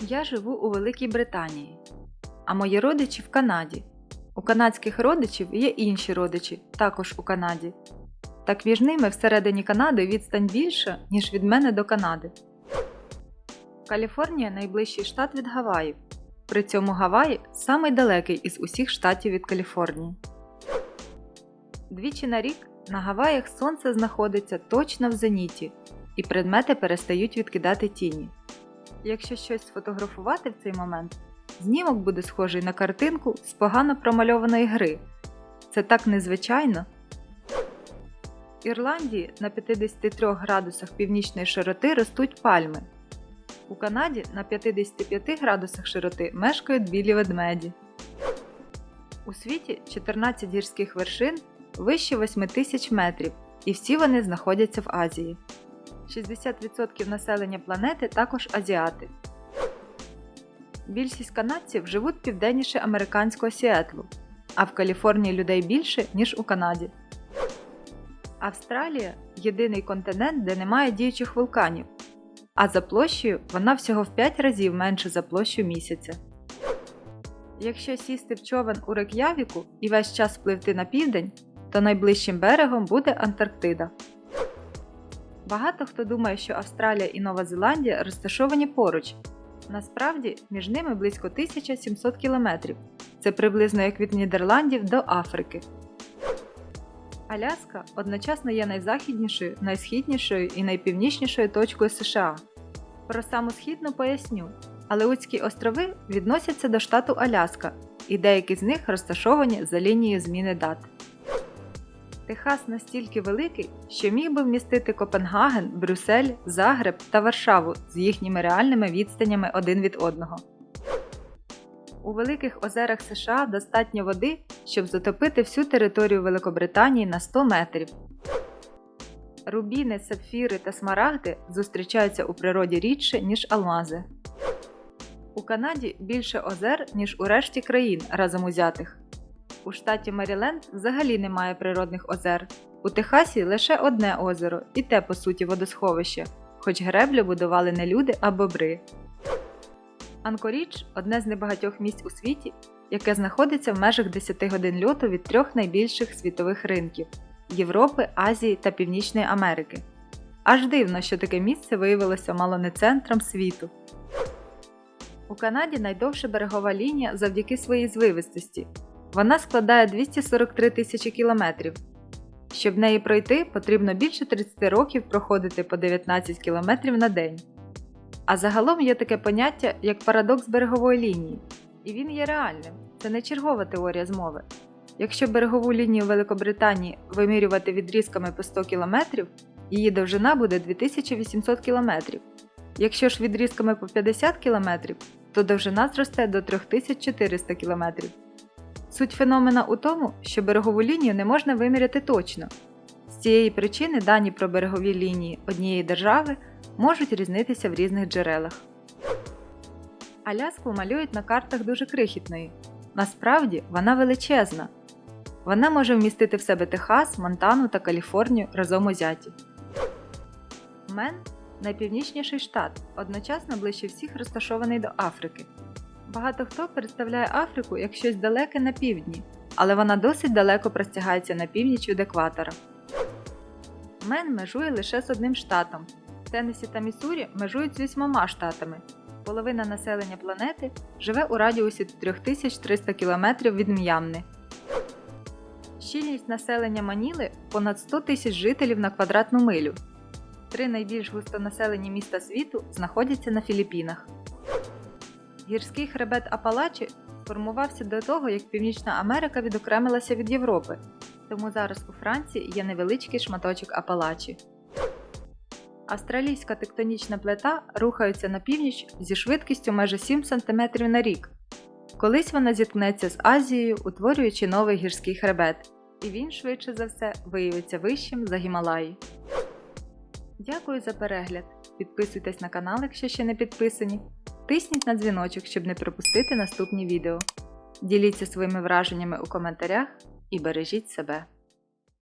Я живу у Великій Британії, а мої родичі в Канаді. У канадських родичів є інші родичі, також у Канаді. Так між ними всередині Канади відстань більша, ніж від мене до Канади. Каліфорнія найближчий штат від Гаваїв. При цьому Гаваї самий далекий із усіх штатів від Каліфорнії. Двічі на рік на Гаваях сонце знаходиться точно в зеніті, і предмети перестають відкидати тіні. Якщо щось сфотографувати в цей момент, знімок буде схожий на картинку з погано промальованої гри. Це так незвичайно. В Ірландії на 53 градусах північної широти ростуть пальми. У Канаді на 55 градусах широти мешкають білі ведмеді. У світі 14 гірських вершин вище 8 тисяч метрів, і всі вони знаходяться в Азії. 60% населення планети також азіати. Більшість канадців живуть південніше американського Сіетлу, а в Каліфорнії людей більше, ніж у Канаді. Австралія єдиний континент, де немає діючих вулканів, а за площею вона всього в 5 разів менше за площу місяця. Якщо сісти в човен у Рек'явіку і весь час пливти на південь, то найближчим берегом буде Антарктида. Багато хто думає, що Австралія і Нова Зеландія розташовані поруч. Насправді, між ними близько 1700 кілометрів. Це приблизно як від Нідерландів до Африки. Аляска одночасно є найзахіднішою, найсхіднішою і найпівнічнішою точкою США. Про саму східну поясню. Алеутські острови відносяться до штату Аляска, і деякі з них розташовані за лінією зміни дат. Техас настільки великий, що міг би вмістити Копенгаген, Брюссель, Загреб та Варшаву з їхніми реальними відстанями один від одного. У великих озерах США достатньо води, щоб затопити всю територію Великобританії на 100 метрів. Рубіни, сапфіри та смарагди зустрічаються у природі рідше, ніж алмази. У Канаді більше озер, ніж у решті країн разом узятих. У штаті Меріленд взагалі немає природних озер. У Техасі лише одне озеро, і те по суті водосховище, хоч греблю будували не люди, а бобри. Анкоріч одне з небагатьох місць у світі, яке знаходиться в межах 10 годин льоту від трьох найбільших світових ринків Європи, Азії та Північної Америки. Аж дивно, що таке місце виявилося мало не центром світу. У Канаді найдовша берегова лінія завдяки своїй звивистості. Вона складає 243 тисячі кілометрів. Щоб неї пройти, потрібно більше 30 років проходити по 19 кілометрів на день. А загалом є таке поняття, як парадокс берегової лінії, і він є реальним. Це не чергова теорія змови. Якщо берегову лінію Великобританії вимірювати відрізками по 100 км, її довжина буде 2800 км. Якщо ж відрізками по 50 км, то довжина зросте до 3400 км. Суть феномена у тому, що берегову лінію не можна виміряти точно. З цієї причини дані про берегові лінії однієї держави можуть різнитися в різних джерелах. Аляску малюють на картах дуже крихітної. Насправді вона величезна. Вона може вмістити в себе Техас, Монтану та Каліфорнію разом узяті. Мен найпівнічніший штат, одночасно ближче всіх розташований до Африки. Багато хто представляє Африку як щось далеке на півдні, але вона досить далеко простягається на північ від екватора. Мен межує лише з одним штатом. Теннесі та Міссурі межують з вісьмома штатами. Половина населення планети живе у радіусі 3300 км від М'ямни. Щільність населення Маніли понад 100 тисяч жителів на квадратну милю. Три найбільш густонаселені міста світу знаходяться на Філіппінах. Гірський хребет Апалачі сформувався до того, як Північна Америка відокремилася від Європи, тому зараз у Франції є невеличкий шматочок Апалачі. Австралійська тектонічна плита рухається на північ зі швидкістю майже 7 см на рік. Колись вона зіткнеться з Азією, утворюючи новий гірський хребет, і він, швидше за все, виявиться вищим за Гімалаї. Дякую за перегляд! Підписуйтесь на канал, якщо ще не підписані. Тисніть на дзвіночок, щоб не пропустити наступні відео. Діліться своїми враженнями у коментарях і бережіть себе.